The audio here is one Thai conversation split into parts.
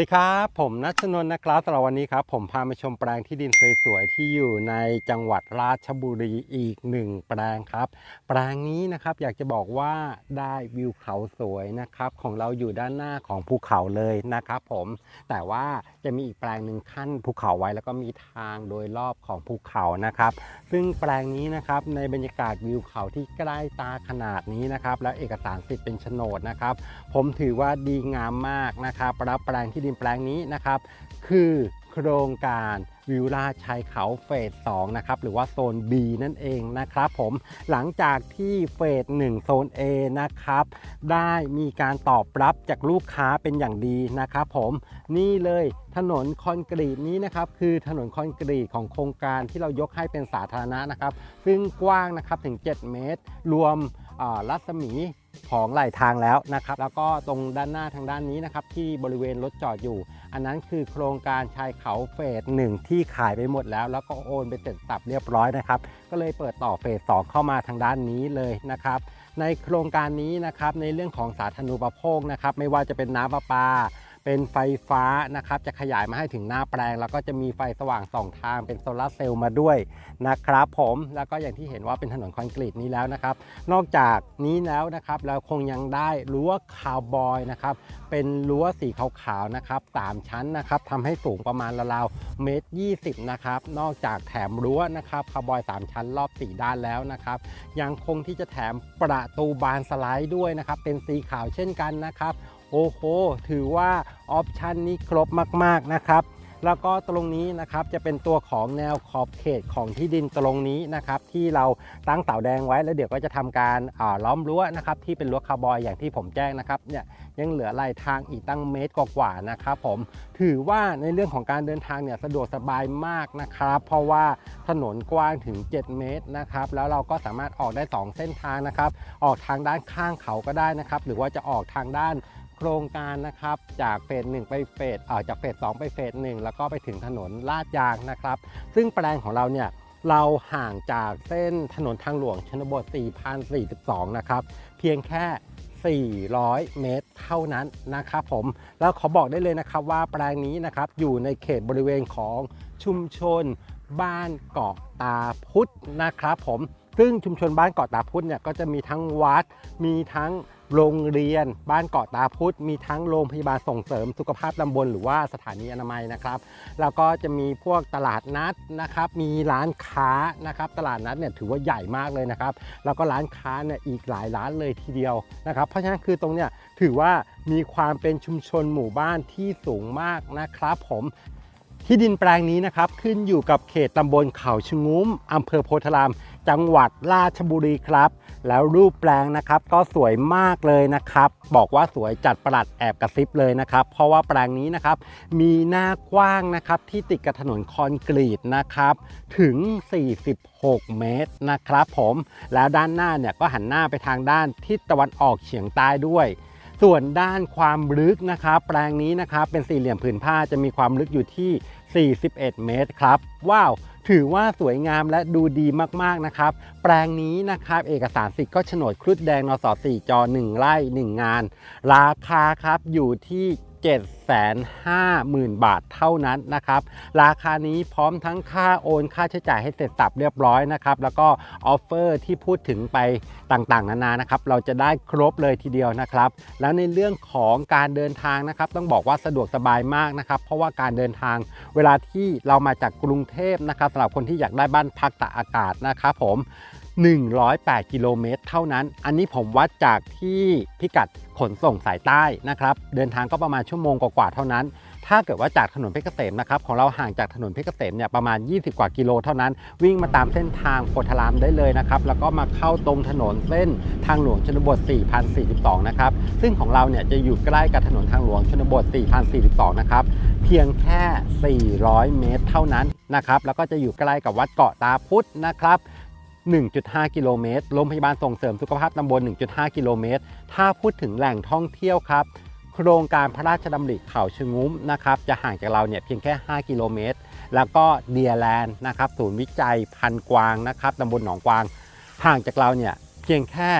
สวัสดีครับ ผมนัชนนท์นะครับสำหรับวันนี้ครับ ผมพามาชมแปลงที่ดินสวยๆที่อยู่ในจังหวัดราชบุรีอีกหนึ่งแปลงครับ แปลงนี้นะครับอยากจะบอกว่าได้วิวเขาสวยนะครับ ของเราอยู่ด้านหน้าของภูเขาเลยนะครับผมแต่ว่าจะมีอีกแปลงหนึ่งขั้นภูเขาไว้แล้วก็มีทางโดยรอบของภูเขานะครับ ซึ่งแปลงนี้นะครับในบรรยากาศวิวเขาที่ใกล้ตาขนาดนี้นะครับแล้วเอกสารสิทธิ์เป็นโฉนดนะครับ ผมถือว่าดีงามมากนะครับแล้วแปลงที่ดินแปลงนี้นะครับ คือโครงการวิวลาชายเขาเฟส2นะครับหรือว่าโซน B นั่นเองนะครับผมหลังจากที่เฟส1โซน A นะครับ ได้มีการตอบรับจากลูกค้าเป็นอย่างดีนะครับผมนี่เลยถนนคอนกรีตนี้นะครับคือถนนคอนกรีตของโครงการที่เรายกให้เป็นสาธารณะนะครับ ซึ่งกว้างนะครับถึง 7 เมตร รวมรัศมี ของไหลทางแล้วนะครับ แล้วก็ตรงด้านหน้าทางด้านนี้นะครับ ที่บริเวณรถจอดอยู่ อันนั้นคือโครงการชายเขาเฟสหนึ่งที่ขายไปหมดแล้ว แล้วก็โอนไปเสร็จสับเรียบร้อยนะครับ ก็เลยเปิดต่อเฟส2เข้ามาทางด้านนี้เลยนะครับ ในโครงการนี้นะครับในเรื่องของสาธารณูปโภคนะครับ ไม่ว่าจะเป็นน้ำประปา เป็นไฟฟ้านะครับ จะขยายมาให้ถึงหน้าแปลง แล้วก็จะมีไฟสว่างสองทางเป็นโซลาร์เซลล์มาด้วยนะครับผมแล้วก็อย่างที่เห็นว่าเป็นถนนคอนกรีตนี้แล้วนะครับ นอกจากนี้แล้วนะครับเราคงยังได้รั้วคาวบอยนะครับเป็นรั้วสีขาวๆนะครับสามชั้นนะครับทำให้สูงประมาณราวๆเมตร20นะครับนอกจากแถมรั้วนะครับคาวบอย3ชั้นรอบ4ด้านแล้วนะครับ ยังคงที่จะแถมประตูบานสไลด์ด้วยนะครับเป็นสีขาวเช่นกันนะครับ โอ้โห ถือว่าออปชันนี้ครบมากๆนะครับ แล้วก็ตรงนี้นะครับจะเป็นตัวของแนวขอบเขตของที่ดินตรงนี้นะครับ ที่เราตั้งเสาแดงไว้แล้วเดี๋ยวก็จะทำการาล้อมรั้วนะครับ ที่เป็นรั้วคาร์บอยอย่างที่ผมแจ้งนะครับเนี่ยยังเหลือลายทางอีกตั้งเมตรกว่าๆนะครับผมถือว่าในเรื่องของการเดินทางเนี่ยสะดวกสบายมากนะครับ เพราะว่าถนนกว้างถึง 7 เมตรนะครับ แล้วเราก็สามารถออกได้ 2 เส้นทางนะครับ ออกทางด้านข้างเขาก็ได้นะครับ หรือว่าจะออกทางด้าน โครงการนะครับ จากเฟสหนึ่งไปเฟสเอ่อจากเฟสสองไปเฟสหนึ่งแล้วก็ไปถึงถนนลาดยางนะครับ ซึ่งแปลงของเราเนี่ยเราห่างจากเส้นถนนทางหลวงชนบท 4,042 นะครับ เพียงแค่ 400 เมตรเท่านั้นนะครับผม แล้วขอบอกได้เลยนะครับว่าแปลงนี้นะครับอยู่ในเขตบริเวณของชุมชนบ้านเกาะตาพุทธนะครับผม ซึ่งชุมชนบ้านเกาะตาพุทธเนี่ยก็จะมีทั้งวัด มีทั้ง โรงเรียน บ้านเกาะตาพุธมีทั้งโรงพยาบาลส่งเสริมสุขภาพตำบลหรือว่าสถานีอนามัยนะครับ แล้วก็จะมีพวกตลาดนัดนะครับ มีร้านค้านะครับ ตลาดนัดเนี่ยถือว่าใหญ่มากเลยนะครับ แล้วก็ร้านค้าเนี่ยอีกหลายร้านเลยทีเดียวนะครับ เพราะฉะนั้นคือตรงเนี้ยถือว่ามีความเป็นชุมชนหมู่บ้านที่สูงมากนะครับ ผมที่ดินแปลงนี้นะครับขึ้นอยู่กับเขตตำบลเขาชงุ้มอำเภอโพธาราม จังหวัดราชบุรีครับ แล้วรูปแปลงนะครับก็สวยมากเลยนะครับ บอกว่าสวยจัดประหลัดแอบกระซิบเลยนะครับ เพราะว่าแปลงนี้นะครับมีหน้ากว้างนะครับที่ติดกับถนนคอนกรีตนะครับถึง 46 เมตรนะครับผม แล้วด้านหน้าเนี่ยก็หันหน้าไปทางด้านทิศตะวันออกเฉียงใต้ด้วยส่วนด้านความลึกนะครับ แปลงนี้นะครับเป็นสี่เหลี่ยมผืนผ้าจะมีความลึกอยู่ที่ 41 เมตรครับ ว้าว ถือว่าสวยงามและดูดีมากๆนะครับ แปลงนี้นะครับเอกสารสิทธิ์ก็โฉนดครุฑแดงนส4จอ1ไร่1 งาน ราคาครับอยู่ที่ 750,000 บาทเท่านั้นนะครับ ราคานี้พร้อมทั้งค่าโอนค่าใช้จ่ายให้เสร็จสับเรียบร้อยนะครับ แล้วก็ออฟเฟอร์ที่พูดถึงไปต่างๆ นานานะครับ เราจะได้ครบเลยทีเดียวนะครับ แล้วในเรื่องของการเดินทางนะครับ ต้องบอกว่าสะดวกสบายมากนะครับ เพราะว่าการเดินทางเวลาที่เรามาจากกรุงเทพนะครับสำหรับคนที่อยากได้บ้านพักตากอากาศนะครับผม108 กิโลเมตรเท่านั้น อันนี้ผมวัดจากที่พิกัด ขนส่งสายใต้นะครับ เดินทางก็ประมาณชั่วโมงกว่าๆเท่านั้น ถ้าเกิดว่าจากถนนเพชรเกษมนะครับของเราห่างจากถนนเพชรเกษมเนี่ยประมาณ 20 กว่ากิโลเท่านั้น วิ่งมาตามเส้นทางโพธารามได้เลยนะครับแล้วก็มาเข้าตรงถนนเส้นทางหลวงชนบท 4042 นะครับซึ่งของเราเนี่ยจะอยู่ใกล้กับถนนทางหลวงชนบท 4042 นะครับเพียงแค่ 400 เมตรเท่านั้นนะครับแล้วก็จะอยู่ใกล้กับวัดเกาะตาพุธนะครับ 1.5 กิโลเมตร โรงพยาบาลส่งเสริมสุขภาพตำบล 1.5 กิโลเมตร ถ้าพูดถึงแหล่งท่องเที่ยวครับ โครงการพระราชดำริเขาชะงุ้มนะครับ จะห่างจากเราเนี่ยเพียงแค่ 5 กิโลเมตร แล้วก็เดียแลนด์นะครับ ศูนย์วิจัยพันกวางนะครับตำบลหนองกวาง ห่างจากเราเนี่ยเพียงแค่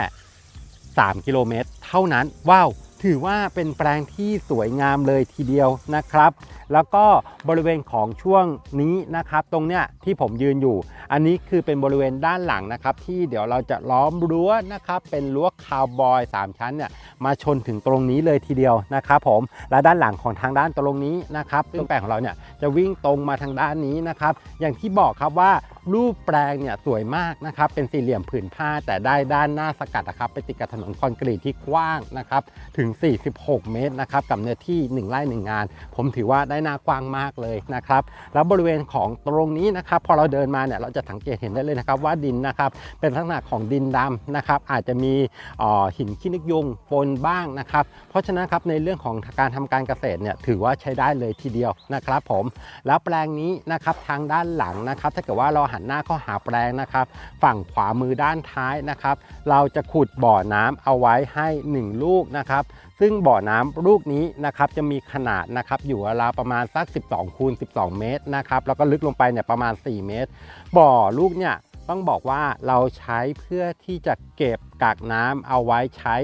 3 กิโลเมตร เท่านั้น ว้าว ถือว่าเป็นแปลงที่สวยงามเลยทีเดียวนะครับ แล้วก็บริเวณของช่วงนี้นะครับ ตรงเนี้ยที่ผมยืนอยู่ อันนี้คือเป็นบริเวณด้านหลังนะครับ ที่เดี๋ยวเราจะล้อมรั้วนะครับ เป็นรั้วคาวบอย 3 ชั้นเนี่ยมาชนถึงตรงนี้เลยทีเดียวนะครับผมและด้านหลังของทางด้านตรงนี้นะครับซึ่งแปลงของเราเนี่ยจะวิ่งตรงมาทางด้านนี้นะครับ อย่างที่บอกครับว่ารูปแปลงเนี่ยสวยมากนะครับ เป็นสี่เหลี่ยมผืนผ้าแต่ได้ด้านหน้าสกัดนะครับ ไปติดกับถนนคอนกรีตที่กว้างนะครับ ถึง46 เมตรนะครับกับเนื้อที่ 1ไร่1งาน ผมถือว่าได้หน้ากว้างมากเลยนะครับแล้วบริเวณของตรงนี้นะครับพอเราเดินมาเนี่ยเราจะสังเกตเห็นได้เลยนะครับว่าดินนะครับเป็นลักษณะของดินดำนะครับอาจจะมีออหินขี้นกยุงปนบ้างนะครับเพราะฉะนั้นครับในเรื่องของการทำการเกษตรเนี่ยถือว่าใช้ได้เลยทีเดียวนะครับผมแล้วแปลงนี้นะครับทางด้านหลังนะครับถ้าเกิดว่าเราหันหน้าเข้าหาแปลงนะครับ ฝั่งขวามือด้านท้ายนะครับ เราจะขุดบ่อน้ำเอาไว้ให้ 1 ลูกนะครับ ซึ่งบ่อน้ำลูกนี้นะครับจะมีขนาดนะครับอยู่ราวประมาณสัก 12คูณ12 เมตรนะครับแล้วก็ลึกลงไปเนี่ยประมาณ 4 เมตร บ่อลูกเนี่ยต้องบอกว่าเราใช้เพื่อที่จะเก็บกักน้ำเอาไว้ใช้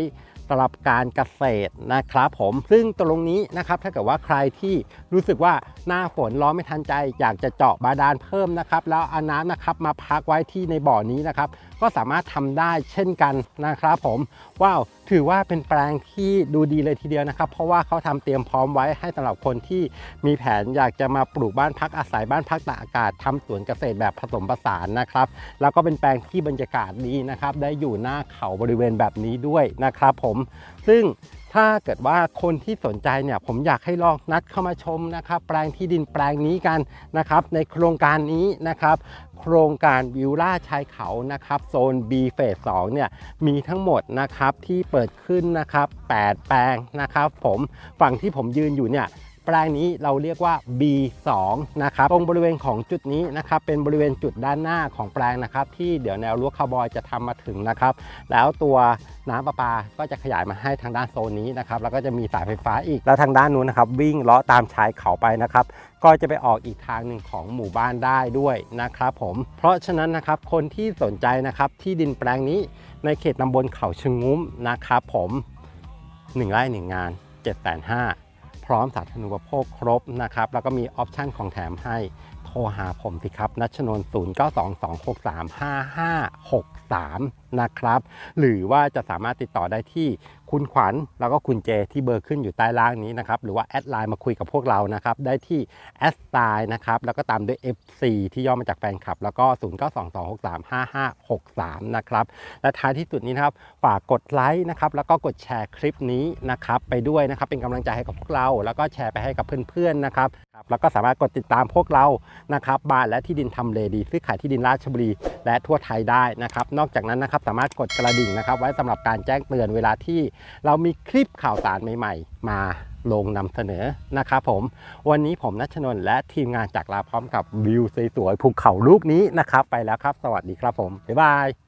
สำหรับการเกษตรนะครับผมซึ่งตรงนี้นะครับถ้าเกิดว่าใครที่รู้สึกว่าหน้าฝนร้อนไม่ทันใจ อยากจะเจาะบาดาลเพิ่มนะครับแล้วเอาน้ำนะครับมาพักไว้ที่ในบ่อนี้นะครับก็สามารถทำได้เช่นกันนะครับผมว้าวถือว่าเป็นแปลงที่ดูดีเลยทีเดียวนะครับ เพราะว่าเขาทำเตรียมพร้อมไว้ให้สำหรับคนที่มีแผนอยากจะมาปลูกบ้านพักอาศัยบ้านพักตากอากาศทำสวนเกษตรแบบผสมผสานนะครับ แล้วก็เป็นแปลงที่บรรยากาศดีนะครับ ได้อยู่หน้าเขาบริเวณแบบนี้ด้วยนะครับผมซึ่งถ้าเกิดว่าคนที่สนใจเนี่ยผมอยากให้ลองนัดเข้ามาชมนะครับ แปลงที่ดินแปลงนี้กันนะครับ ในโครงการนี้นะครับ โครงการวิวล่าชายเขานะครับ โซน B เฟส2เนี่ยมีทั้งหมดนะครับที่เปิดขึ้นนะครับ 8 แปลงนะครับ ผมฝั่งที่ผมยืนอยู่เนี่ย แปลงนี้เราเรียกว่า B2 นะครับตรงบริเวณของจุดนี้นะครับเป็นบริเวณจุดด้านหน้าของแปลงนะครับที่เดี๋ยวแนวรั้วคาวบอยจะทำมาถึงนะครับ แล้วตัวน้ำประปาก็จะขยายมาให้ทางด้านโซนนี้นะครับแล้วก็จะมีสายไฟฟ้าอีกแล้วทางด้านนู้นนะครับวิ่งเลาะตามชายเขาไปนะครับก็จะไปออกอีกทางหนึ่งของหมู่บ้านได้ด้วยนะครับผมเพราะฉะนั้นนะครับคนที่สนใจนะครับที่ดินแปลงนี้ในเขตตำบลเขาชงุ้มนะครับผม1ไร่1งาน7 5 0 0 พร้อมสาธารณูปโภคครบนะครับ แล้วก็มีออปชั่นของแถมให้โทรหาผมสิครับนัชนน 0922635563นะครับ หรือว่าจะสามารถติดต่อได้ที่คุณขวัญแล้วก็คุณเจที่เบอร์ขึ้นอยู่ใต้ล่างนี้นะครับ หรือว่าแอดไลน์มาคุยกับพวกเรานะครับ ได้ที่แอดไ i น์นะครับแล้วก็ตามด้วย FC ที่ย่อมาจากแฟนคลับ แล้วก็ 0922635563 นะครับ และท้ายที่สุดนี้นะครับ ฝากกดไลค์นะครับแล้วก็กดแชร์คลิปนี้นะครับไปด้วยนะครับเป็นกำลังใจให้กับพวกเรา แล้วก็แชร์ไปให้กับเพื่อนๆนะครับ ครับแล้วก็สามารถกดติดตามพวกเรานะครับบ้านและที่ดินทำเลดีซื้อขายที่ดินราชบุรีและทั่วไทยได้นะครับ นอกจากนั้นนะครับสามารถกดกระดิ่งนะครับ ไว้สำหรับการแจ้งเตือนเวลาที่เรามีคลิปข่าวสารใหม่ ๆ มาลงนำเสนอนะครับผม วันนี้ผมนัชนนท์และทีมงานจากลาพร้อมกับวิวสวยๆภูเขาลูกนี้นะครับ ไปแล้วครับ สวัสดีครับผมบ๊ายบาย